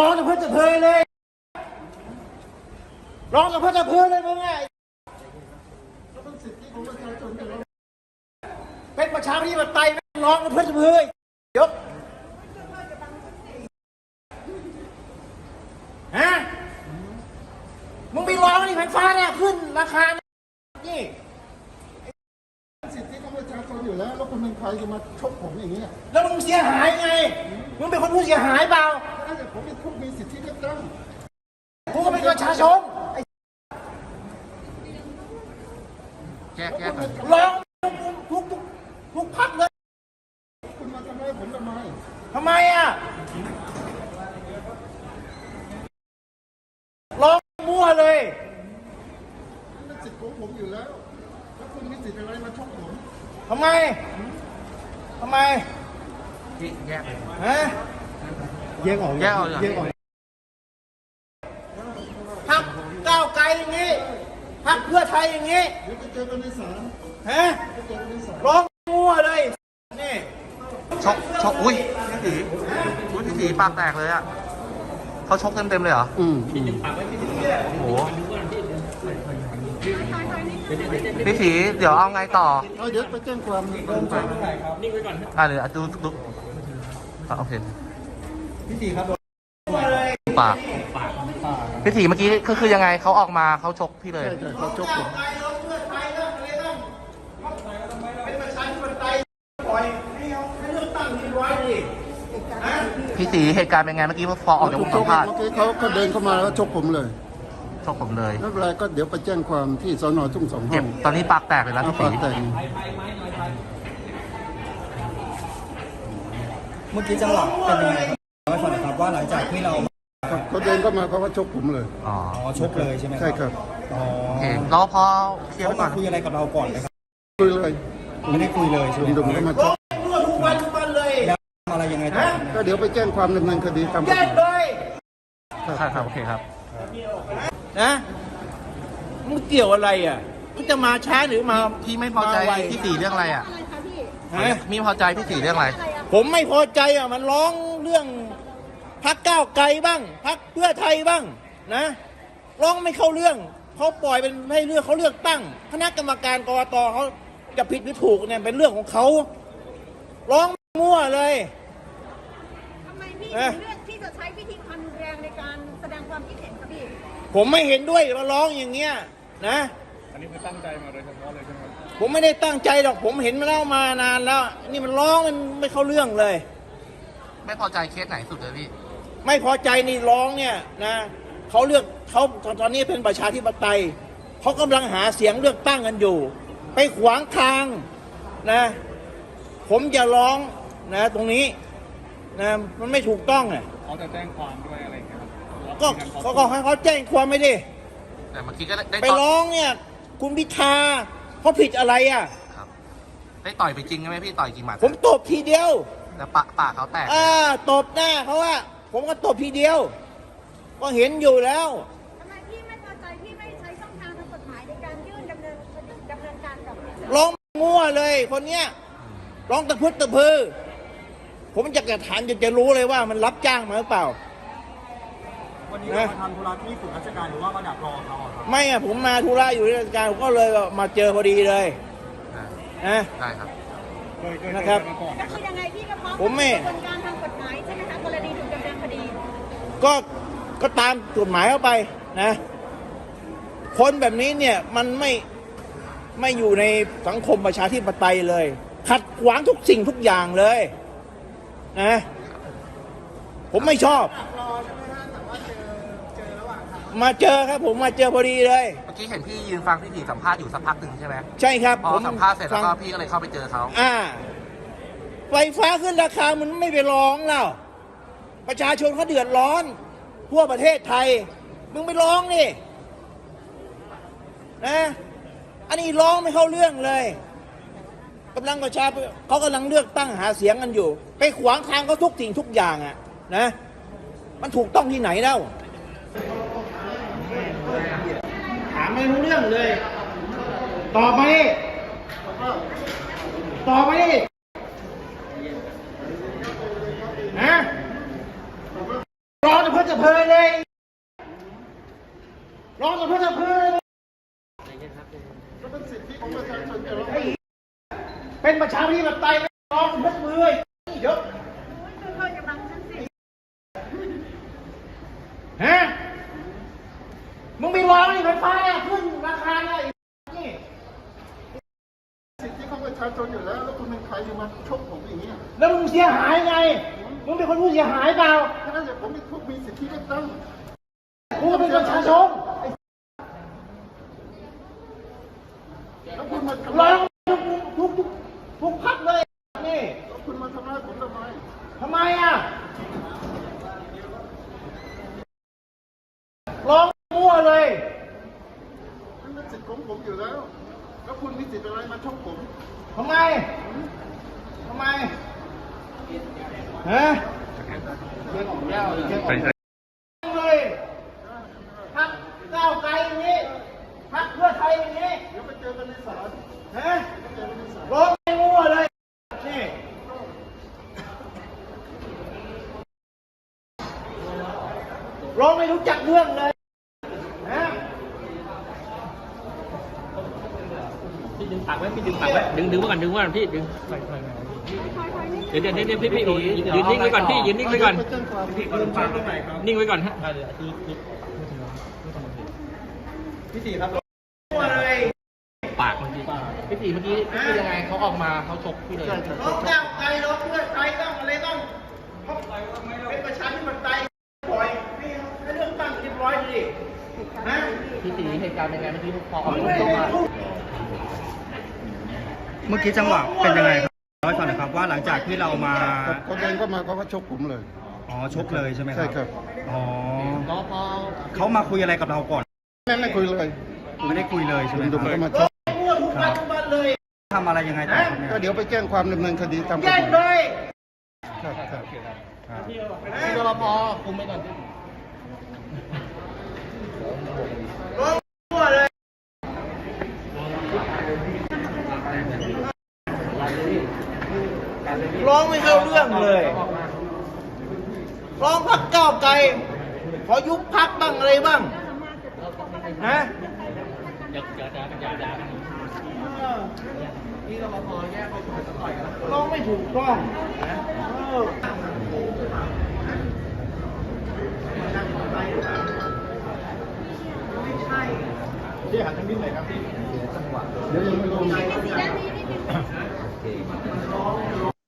ร้องจะเพื่อจะเพยเลยร้องจะเพื่อจะเพยเลยมึงไงเป็นสิทธิของประชาชนอยู่แล้วเป็นประชาธิปไตยแม่งร้องจะเพื่อจะเพยยกฮะมึงไปร้องนี่แผ่นฟ้าเนี่ยขึ้นราคานี่เป็นสิทธิของประชาชนอยู่แล้วแล้วคุณเป็นใครจะมาชกผมอย่างนี้ยแล้วมึงเสียหายไงมึงเป็นคนผู้เสียหายเปล่า ถ้าเกิดผมเป็นผู้มีสิทธิเลือกตั้งกูก็เป็นประชาชนไอ้แยกแยกก่อนร้องทุกทุกทุกพักเลยคุณมาทำร้ายผมทำไมทำไมอะร้องมั่วเลยเป็นสิทธิของผมอยู่แล้วแล้วคุณมีสิทธิอะไรมาชกผมทำไมทำไม พี่แยกฮะ แยกออกแยกออกเลยเหรอแยกออกพักก้าวไกลอย่างนี้พักเพื่อไทยอย่างนี้เดี๋ยวไปเจอกันในศาลฮะไปเจอกันในศาลร้องมั่วเลยนี่ชกชกอุ้ยพี่สีอุ้ยพี่สีปากแตกเลยอะเขาชกเต็มเต็มๆเลยเหรออืมโอ้โหพี่สีเดี๋ยวเอาไงต่อเอาเดี๋ยวไปแจ้งความเดินไปอ่าเดี๋ยวดูดูอะโอเค มั่วเลยปากพี่สีเมื่อกี้ก็คือยังไงเขาออกมาเขาชกพี่เลย ใช่ใช่เขาชกผมไกลร้องเพื่อไทยเรื่องอะไรบ้างเป็นประชาธิปไตยปล่อยให้เอาให้เลือกตั้งทีไว้ดิฮะพี่สีเหตุการณ์เป็นไงเมื่อกี้พอออกจากวงสัมภาษณ์เมื่อกี้เขาเขาเดินเข้ามาแล้วก็ชกผมเลยชกผมเลยไม่เป็นไรก็เดี๋ยวไปแจ้งความที่สอนอทุ่งสองห้เจ็อบงตอนนี้ปากแตกเลยนะเอาพี่ปาสีกแต่งเมื่อกี้จังหวะเป็นยังไงครับเล่า ให้ฟังหน่อยครับว่าหลังจากที่เราครับเขาเดินเข้ามาเขาก็ชกผมเลย อ๋ออ๋อชกเลยใช่ไหมใช่ครับอ๋อโอเครอพอเคลียร์เขาไว้ก่มาอน คุยอะไรกับเราก่อนไหมครับคุยเลยไม่ได้คุยเลยใช่ไหมดีดมคก็รับมาชร้อกงมั่วทุกวันทุกวันเลยแล้วอะไรยังไงต่อฮะก็เดี๋ยวไปแจ้งความดำเนินคดีตามกฎหแจ้มางยเลยใช่ครับโอเคครับ นะมึงเกี่ยวอะไรอะมึงจะมาช้าหรือมาพี่ไม่พอใจาไวพี่สีเรื่องอะไรอะฮะมีพอใจพี่สีเรื่องอะไรผมไม่พอใจอะมันร้องเรื่อง พักก้าวไกลบ้างพักเพื่อไทยบ้างนะร้องไม่เข้าเรื่องเขาปล่อยเป็นให้เรื่องเขาเลือกตั้งคณะกรรมการกรตเขาจะผิดหรือถูกเนี่ยเป็นเรื่องของเขาร้องมั่วเลยทำไมพี่เอ๊ะถึงเลือกที่จะใช้วิธีความรุนแรงในการแสดงความคิดเห็นครับพี่ผมไม่เห็นด้วยมาร้องอย่างเงี้ยนะ อันนี้คือตั้งใจมาโดยเฉพาะเลยใช่ไหมผมไม่ได้ตั้งใจหรอกผมเห็นมาแล้วมานานแล้ว นี่มันร้องมันไม่เข้าเรื่องเลย ไม่พอใจเคสไหนสุดเลยพี่ ไม่พอใจนี่ร้องเนี่ยนะเขาเลือกเขาตอนนี้เป็นประชาธิปไตยเขากำลังหาเสียงเลือกตั้งกันอยู่ ไปขวางทางนะผมจะร้องนะตรงนี้นะมันไม่ถูกต้องอะเขาจะแจ้งความด้วยอะไรอย่างเงี้ยครับก็เขาก็ให้เขาแจ้งความไม่ได้แต่เมื่อกี้ก็ได้ได้ไปต่อยร้องเนี่ย คุณพิธาเขาผิดอะไรอะครับได้ต่อยไปจริงใช่ไหมพี่ต่อยจริงหมัดผมตบทีเดียวแต่ปากปากเขาแตกอ่าตบหน้าเขาว่า ผมก็ตบทีเดียว ก็เห็นอยู่แล้ว ทำไมพี่ไม่พอใจพี่ไม่ใช้ช่องทางทางกฎหมายในการยื่นดำเนินดำเนินการกับร้องมั่วเลยคนเนี้ยร้องตะพึดตะพือ ผมอยากจะถามอยากจะรู้เลยว่ามันรับจ้างมาหรือเปล่า วันนี้เรามาทำธุระที่ศูนย์ราชการหรือว่ามาดักรอเขาอะครับไม่อะผมมาธุระอยู่ที่ราชการผมก็เลยมาเจอพอดีเลยอ่านะ ได้ครับ เคยเคยนะครับเจอมาก่อน ก็คือยังไงพี่ก็พร้อมผมไม่กระบวนการทางกฎหมายใช่ไหมคะกรณีถูกดำเนินคดี ก็ก็ตามกฎหมายเข้าไปนะ คนแบบนี้เนี่ยมันไม่ไม่อยู่ในสังคมประชาธิปไตยเลย ขัดขวางทุกสิ่งทุกอย่างเลยนะผมไม่ชอบมาเจอครับผมมาเจอพอดีเลย เมื่อกี้เห็นพี่ยืนฟังพี่สีสัมภาษณ์อยู่สักพักหนึ่งใช่ไหมใช่ครับพอผมสัมภาษณ์เสร็จแล้วก็ฟังพี่ก็เลยเข้าไปเจอเขา อ่า ไฟฟ้าขึ้นราคามันไม่ไปร้องแล้ว ประชาชนเขาเดือดร้อนทั่วประเทศไทย มึงไปร้องนี่นะ อันนี้ร้องไม่เข้าเรื่องเลยกำลังประชาเขากำลังเลือกตั้งหาเสียงกันอยู่ ไปขวางทางเขาทุกสิ่งทุกอย่างอะนะ มันถูกต้องที่ไหนแล้วถามไม่รู้เรื่องเลย ตอบมาดิตอบมาดิฮะร้องจะเพื่อจะ ร้องกับเพื่อนเพื่อน ก็เป็นสิทธิของประชาชนจะร้อง เป็นประชาธิปไตยไม่ร้องยกมือเยอะค่อยๆกำลังฉันสิฮะมึงมีร้องนี่ไฟฟ้าขึ้นราคาเนี่ยนี่สิทธิของประชาชนอยู่แล้ว แล้วคุณเป็นใครจะมาชกผมอย่างเงี้ยแล้วมึงเสียหายไง มึงเป็นคนผู้เสียหายเปล่าแค่นั้นเองผมมีทุกมีสิทธิเลือกตั้งกูก็เป็นประชาชน แล้วคุณมาทำ ร้ ร้า อย งทุกทุกทุกทุกพักเลยนี่ แล้วคุณมาทำร้ายผมทำไม ทำไมอะร้องมั่วเลย มันเป็นสิทธิของ ผมอยู่แล้ว แล้วคุณมีสิทธิ์อะไรมาชกผม ทำไม ทำไมฮะเลยพักก้าวไกลอย่างนี้พักเพื่อไทยอย่างนี้เดี๋ยวไปเจอกันในศาลฮะร้องไม่มั่วเลยนี่ร้องไม่รู้จักเรื่องเลยฮะ พี่ดึงปาก ไว้พี่ดึงปากไว้ดึงดึงไว้ก่อนดึงไว้ก่อนพี่ดึงเดี๋ยวเดี๋ยวเดี๋ยวพี่พี่ยืนนิ่งไว้ก่อนพี่ยืนนิ่งไว้ก่อนไปแจ้งความนิ่งไว้ก่อนฮะพี่ตีครับมั่วเลยปากเมื่อกี้พี่ตีเมื่อกี้พี่ยังไงเขาออกมาเขาชกพี่เลยร้องก้าวไกลร้องเพื่อไทยต้องอะไรต้องเขาเป็นประชาธิปไตยปล่อยให้ให้เรื่องตั้งเรียบร้อยดิฮะพี่ตีเหตุการณ์เป็นไงเมื่อกี้พอออกไม่เข้าได้มาพูด เมื่อกี้จังหวะเป็นยังไงครับเล่าให้ฟังหน่อยครับว่าหลังจากที่เรามาเขาเดินเข้ามาเขาก็ชกผมเลย อ๋อชกเลยใช่ไหมครับใช่ครับ อ๋อแล้วพอเขามาคุยอะไรกับเราก่อนไม่ไม่คุยเลยไม่ได้คุยเลยใช่ไหมดุคมรับก็มาชร้อกงมั่วทุกวันทุกวันเลยทำอะไรยังไงต่อครับเนี่ยก็เดี๋ยวไปแจ้งความดำเนินคดีตามกฎหแจ้งมายเลยครับครับครับพี่รปภคุมไปก่อนพี่ ร้องมั่วเลย ร้องไม่เข้าเรื่องเลยร้องพักก้าวไกล ขอยุบพักบ้างอะไรบ้างฮะอย่าอย่าด่าอย่าด่ากันพี่รปภแยกไปถูกต่อยกันร้องไม่ถูกต้องเออเดี๋ยวยังไม่ลง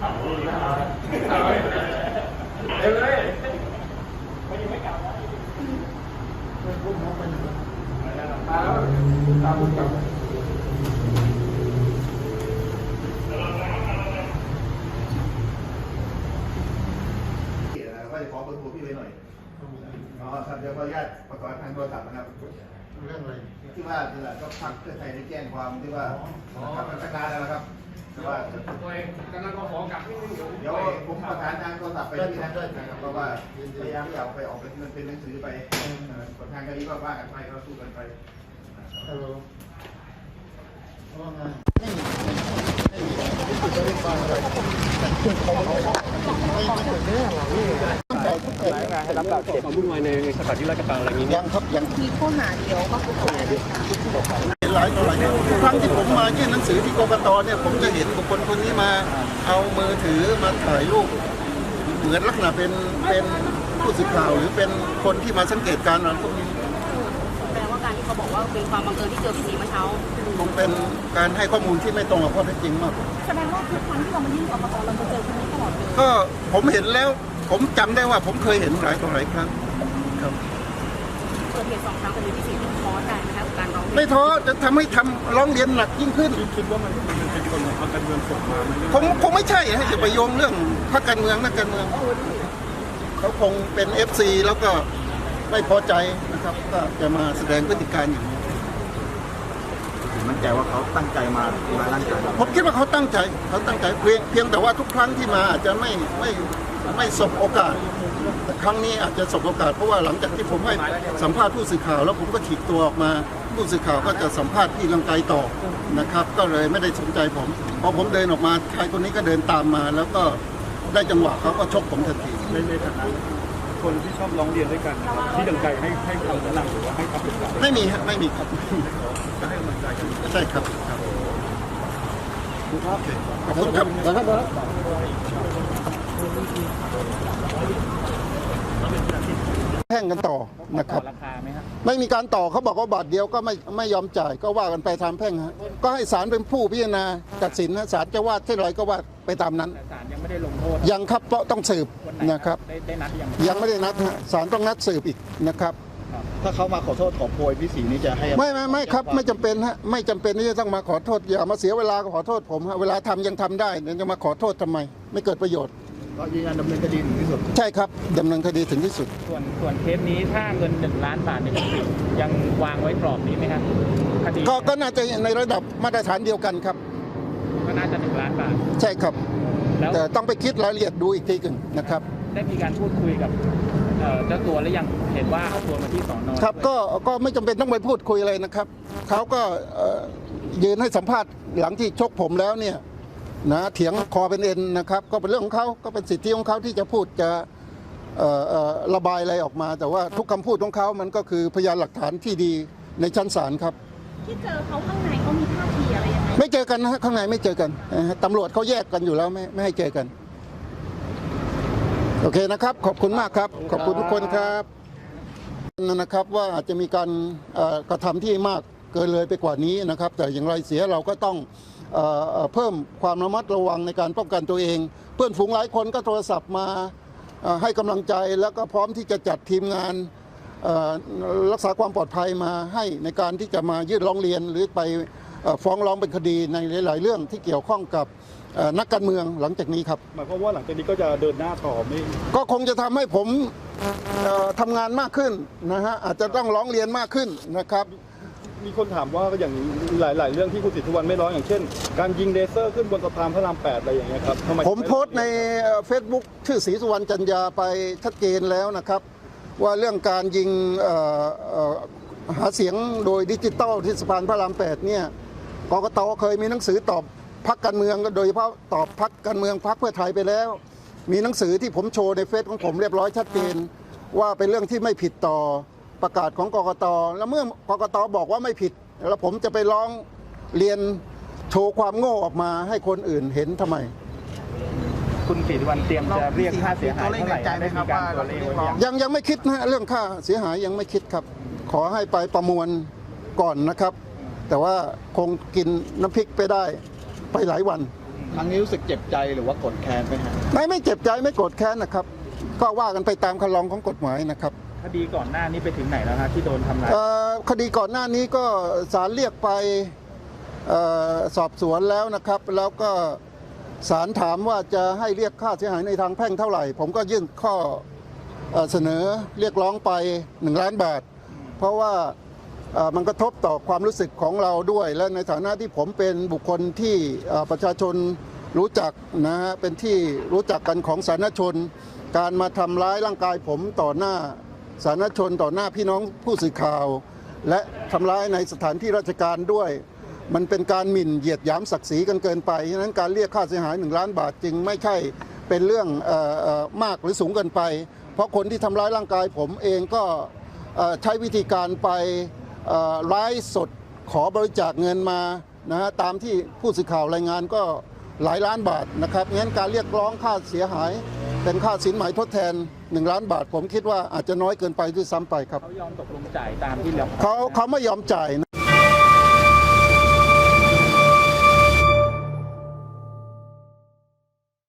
สีด้านนี้นิดนึงว่าจะขอเบอร์โทรพี่ไว้หน่อย อ๋อครับเดี๋ยวขออนุญาตประกอบทางโทรศัพท์นะครับ เรื่องอะไร ที่ว่าที่ว่าก็พักเพื่อไทยได้แจ้งความที่ว่านะครับตั้งนานแล้วนะครับ แต่ว่ากำลังขอกลับเดี๋ยวผมประสานทางโทรศัพท์ไปที่นั่นนะครับเพราะว่าพยายามที่จะเอาไปออกไปมันเป็นหนังสือไปผลทางคดีก็ว่ากันไปก็สู้กันไปฮัลโหลว่าไงไม่มีไม่มีไม่มีไม่มีไม่มีใจทุกคนให้รับบาดเจ็บวุ่นวายในสถานที่ราชการอะไรนี้ยังครับยังมีข้อหาเดียวก็คือห ลายต่อหลายทุกครั้งที่ผมมายื่นหนังสือที่กกตเนี่ยผมจะเห็นบุคคลคนนี้มาเอามือถือมาถ่ายรูปเหมือนลักษณะเป็นเป็นผู้สื่อข่าวหรือเป็นคนที่มาสังเกตการณ์อะไรพวกนี้แปลว่าการที่เขาบอกว่าเป็นความบังเอิญที่เจอพี่สีเมื่อเช้าคงเป็นการให้ข้อมูลที่ไม่ตรงกับข้อเท็จจริงมากกว่าแสดงว่าทุกครั้งที่เรามายื่นกรกตเราจะเจอคนนี้ตลอดเลยก็ผมเห็นแล้วผมจำได้ว่าผมเคยเห็นหลายต่อหลายครั้งครับเกิดเหตุสองครั้งแต่มีพี่สีท้อใจนะคะ กับการร้องเพลไม่งท้อจะทำให้ทำร้องเรียนหนักยิ่งขึ้น คิดว่ามันเป็นคนของพรรคการเมืองส่งมาคงคงไม่ใช่ให้จะไปโยงเรื่องพรรคการเมืองนักการเมืองเขาคงเป็นเอฟซีแล้วก็ไม่พอใจนะครับ ก็จะมาแสดงพฤติการอย่างนี้มั่นใจว่าเขาตั้งใจมามาร่างกายผมคิดว่าเขาตั้งใจเขาตั้งใจเพียงเพียงแต่ว่าทุกครั้งที่มาอาจจะไม่ไม่ไม่สบโอกาสแต่ครั้งนี้อาจจะสบโอกาสเพราะว่าหลังจากที่ผมให้สัมภาษณ์ผู้สื่อข่าว แล้วผมก็ฉีกตัวออกมา ผู้สื่อข่าวก็จะสัมภาษณ์ที่ลังไกลต่อนะครับ ก็เลยไม่ได้สนใจผมพอผมเดินออกมาชายคนนี้ก็เดินตามมา แล้วก็ได้จังหวะเขาก็ชกผมทันทีในในฐานะคนที่ชอบร้องเรียนด้วยกันนะครับที่ดังใจให้ให้คำแนะนำหรือว่าให้คำปรึกษาไม่มีฮะไม่มีครับใช่ครับครับโอเคขอบคุณครับ แพ่งกันต่อนะครับราคาไหมครับไม่มีการต่อเขาบอกว่าบาทเดียวก็ไม่ไม่ยอมจ่ายก็ว่ากันไปตามแพ่งฮะก็ให้ศาลเป็นผู้พิจารณาตัดสินนะศาลจะว่าเท่าไหรก็ว่าไปตามนั้นแต่ศาลยังไม่ได้ลงโทษยังครับเพราะต้องสืบวันไหนนะครับได้ได้นัดยังยังไม่ได้นัดฮะศาลต้องนัดสืบอีกนะครับถ้าเขามาขอโทษขอโพยพี่สีนี่จะให้ไม่ไม่ไม่ครับ ไม่จำเป็นฮะไม่จำเป็นที่จะต้องมาขอโทษอย่ามาเสียเวลาขอโทษผมฮะเวลาทำยังทำได้เดี๋ยวจะมาขอโทษทำไม ไม่เกิดประโยชน์ ก็ยืนยันดำเนินคดีถึงที่สุด ใช่ครับดำเนินคดีถึงที่สุด ส่วนส่วนเคสนี้ถ้าเงินหนึ่งล้านบาทในยคุณสิยังวางไว้กรอบนี้ไหมครับคดีก็ก็น่าจะในระดับมาตรฐานเดียวกันครับ ก็น่าจะหนึ่งล้านบาท ใช่ครับ แล้วแต่ต้องไปคิดรายละเอียดดูอีกทีหนึ่งนะครับ ได้มีการพูดคุยกับเอ่อเจ้าตัวแล้วยังเห็นว่าเอาตัวมาที่สอนอครับก็ก็ไม่จำเป็นต้องไปพูดคุยอะไรนะครับเขาก็เอ่อยืนให้สัมภาษณ์หลังที่ชกผมแล้วเนี่ย นะเถียงคอเป็นเอ็นนะครับ ก็เป็นเรื่องของเขาก็เป็นสิทธิของเขาที่จะพูดจะเอ่อเอ่อระบายอะไรออกมา แต่ว่าทุกคำพูดของเขามันก็คือพยานหลักฐานที่ดีในชั้นศาลครับ ที่เจอเขาข้างในเขามีท่าทีอะไรยังไงไม่เจอกันนะฮะข้างในไม่เจอกันนะฮะตำรวจเขาแยกกันอยู่แล้วไม่ไม่ให้เจอกัน โอเคนะครับ ขอบคุณมากครับ ขอบคุณทุกคนครับนะครับว่าอาจจะมีการเอ่อกระทำที่มากเกินเลยไปกว่านี้นะครับ แต่อย่างไรเสียเราก็ต้อง เอ่อเอ่อเพิ่มความระมัดระวังในการป้องกันตัวเอง เพื่อนฝูงหลายคนก็โทรศัพท์มาเอ่อให้กำลังใจแล้วก็พร้อมที่จะจัดทีมงานเอ่อรักษาความปลอดภัยมาให้ในการที่จะมายื่นร้องเรียนหรือไปเอ่อฟ้องร้องเป็นคดีในหลาย ๆ เรื่องที่เกี่ยวข้องกับเอ่อนักการเมืองหลังจากนี้ครับหมายความว่าหลังจากนี้ก็จะเดินหน้าต่อไม่ก็คงจะทำให้ผมเอ่อทำงานมากขึ้นนะฮะอาจจะต้องร้องเรียนมากขึ้นนะครับ มีคนถามว่าอย่างหลาย ๆ เรื่องที่คุณสิทธิวันไม่ร้องอย่างเช่น การยิงเลเซอร์ขึ้นบนสะพานพระรามแปดอะไรอย่างเงี้ยครับทำไมผมโพสต์ในเฟซบุ๊กชื่อศรีสุวรรณจันยาไปชัดเจนแล้วนะครับ ว่าเรื่องการยิงเอ่อเอ่อหาเสียงโดยดิจิตอลที่สะพานพระรามแปดเนี่ยกกตเคยมีหนังสือตอบพักการเมืองโดยเฉพาะตอบพักการเมืองพักเพื่อไทยไปแล้ว มีหนังสือที่ผมโชว์ในเฟซของผมเรียบร้อยชัดเจนว่าเป็นเรื่องที่ไม่ผิดต่อ ประกาศของกกต แล้วเมื่อกกตบอกว่าไม่ผิด แล้วผมจะไปร้องเรียนโชว์ความโง่ออกมาให้คนอื่นเห็นทำไม คุณศรีสุวรรณเตรียมจะเรียกค่าเสียหายเท่าไหร่ได้มีการตัวเลขไว้หรือยังยังยังไม่คิดนะฮะเรื่องค่าเสียหายยังไม่คิดครับ ขอให้ไปประมวลก่อนนะครับ แต่ว่าคงกินน้ำพริกไปได้ไปหลายวันครั้งนี้รู้สึกเจ็บใจหรือว่ากดแค้นไหมฮะไม่ไม่เจ็บใจไม่โกรธแค้นนะครับ ก็ว่ากันไปตามคันลองของกฎหมายนะครับ คดีก่อนหน้านี้ไปถึงไหนแล้วฮะที่โดนทำร้าย เอ่อคดีก่อนหน้านี้ก็ศาลเรียกไปเอ่อสอบสวนแล้วนะครับ แล้วก็ศาลถามว่าจะให้เรียกค่าเสียหายในทางแพ่งเท่าไหร่ ผมก็ยื่นข้อเอ่อเสนอเรียกร้องไป 1 ล้านบาท เพราะว่าเอ่อมันกระทบต่อความรู้สึกของเราด้วย และในฐานะที่ผมเป็นบุคคลที่เอ่อประชาชนรู้จักนะฮะเป็นที่รู้จักกันของสาธารณชน การมาทำร้ายร่างกายผมต่อหน้า สาธารณชนต่อหน้าพี่น้องผู้สื่อข่าว และทำร้ายในสถานที่ราชการด้วย มันเป็นการหมิ่นเหยียดหยามศักดิ์ศรีกันเกินไปฉะนั้นการเรียกค่าเสียหาย 1 ล้านบาทจึงไม่ใช่เป็นเรื่องออมากหรือสูงเกินไป เพราะคนที่ทำร้ายร่างกายผมเองก็ใช้วิธีการไปไลฟ์สดขอบริจาคเงินมานะฮะตามที่ผู้สื่อข่าวรายงานก็หลายล้านบาทนะครับงั้นการเรียกร้องค่าเสียหาย เป็นค่าสินไหมทดแทน 1 ล้านบาท ผมคิดว่าอาจจะน้อยเกินไปด้วยซ้ำไปครับเขายอมตกลงจ่ายตามที่เรา เขาเขาไม่ยอมจ่ายนะ